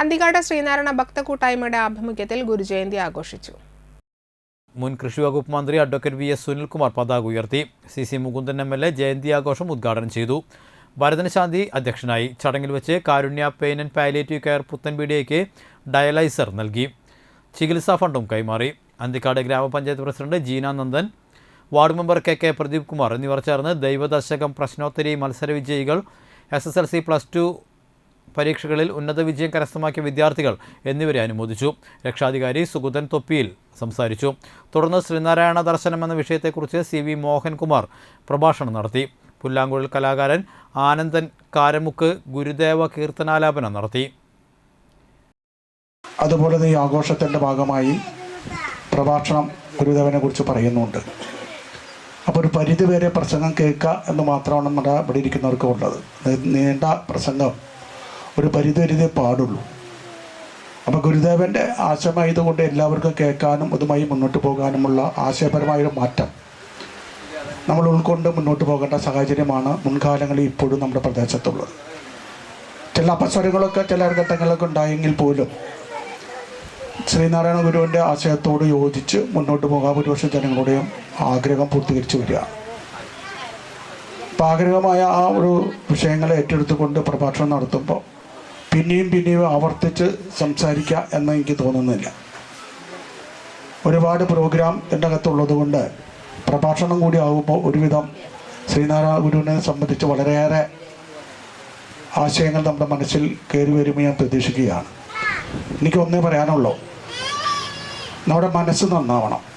അന്തികാട് ശ്രീനാരായണ ഭക്ത കൂട്ടായ്മയുടെ ആഭിമുഖ്യത്തിൽ ഗുരുജയന്തി ആഘോഷിച്ചു. മുൻ കൃഷി വകുപ്പ് മന്ത്രി അഡ്വക്കേറ്റ് വി എസ് സുനിൽകുമാർ പതാക ഉയർത്തി. C C Mukundan M L A Jayanti ആഘോഷം ഉദ്ഘാടനം ചെയ്തു. ഭരതനശാന്തി അധ്യക്ഷനായി ചടങ്ങിൽ വെച്ച് Karunya pain and palliative care പുത്തൻപീടിയയ്ക്ക് dialyser നൽകി. ചികിത്സാ ഫണ്ടും കൈമാറി. അന്തിക്കാട് ഗ്രാമപഞ്ചായത്ത് president Jeena Nandan ward member K K Pradeep Kumar എന്നിവർ ചേർന്ന് ദൈവദശകം പ്രശ്നോത്തരി മത്സര വിജയികൾ S S L C plus two പരീക്ഷകളിൽ ഉന്നത വിജയം കരസ്ഥമാക്കിയ വിദ്യാർത്ഥികൾ എന്നിവരെ അനുമോദിച്ചു. രക്ഷാധികാരി സുഗതൻ തൊപ്പിയിൽ സംസാരിച്ചു. തുടർന്ന് ശ്രീനാരായണ ദർശനം എന്ന വിഷയത്തെക്കുറിച്ച് സി വി മോഹൻകുമാർ പ്രഭാഷണം നടത്തി. പുല്ലാങ്കുഴൽ കലാകാരൻ ആനന്ദൻ കാരമുക്ക് ഗുരുദേവ കീർത്തനാലാപനം നടത്തി. അതുപോലെ ഈ ആഘോഷത്തിന്റെ ഭാഗമായി പ്രഭാഷണം ഗുരുദേവനെ കുറിച്ച് പറയുന്നുണ്ട്. അപ്പോൾ ഒരു പരിധിവരെ പ്രസംഗം കേൾക്കുക എന്ന് മാത്രമാണ് നമ്മുടെ ഇവിടെ ഇരിക്കുന്നവർക്ക് ഉള്ളത് നീണ്ട പ്രസംഗം. ഒരു പരിധി വരെ പാടുള്ളൂ. അപ്പോൾ ഗുരുദേവന്റെ ആശയമായതുകൊണ്ട് എല്ലാവർക്കും കേൾക്കാനും അതുമായി മുന്നോട്ട് പോകാനുമുള്ള ആശയപരമായൊരു മാറ്റം നമ്മൾ ഉൾക്കൊണ്ട് മുന്നോട്ട് പോകേണ്ട സാഹചര്യമാണ് മുൻകാലങ്ങളിൽ ഇപ്പോഴും നമ്മുടെ പ്രദേശത്തുള്ളത്. ചില അപസ്വരങ്ങളൊക്കെ ചില ഘട്ടങ്ങളൊക്കെ ഉണ്ടായെങ്കിൽ പോലും ശ്രീനാരായണ ഗുരുവിന്റെ ആശയത്തോട് യോജിച്ച് മുന്നോട്ട് പോകാൻ ഭൂരിപക്ഷം ജനങ്ങളുടെയും ആഗ്രഹം പൂർത്തീകരിച്ചു വരിക. അപ്പം ആഗ്രഹമായ ആ ഒരു വിഷയങ്ങളെ ഏറ്റെടുത്തുകൊണ്ട് പ്രഭാഷണം നടത്തുമ്പോൾ പിന്നെയും പിന്നെയും ആവർത്തിച്ച് സംസാരിക്കുക എന്ന് എനിക്ക് തോന്നുന്നില്ല. ഒരുപാട് പ്രോഗ്രാം എന്റെ അകത്തുള്ളത് കൊണ്ട് പ്രഭാഷണം കൂടി ആകുമ്പോൾ ഒരുവിധം ശ്രീനാരായണ ഗുരുവിനെ സംബന്ധിച്ച് വളരെയേറെ ആശയങ്ങൾ നമ്മുടെ മനസ്സിൽ കയറി വരുമ്പോൾ ഞാൻ പ്രതീക്ഷിക്കുകയാണ്. എനിക്ക് ഒന്നേ പറയാനുള്ളൂ. നമ്മുടെ മനസ്സ് നന്നാവണം.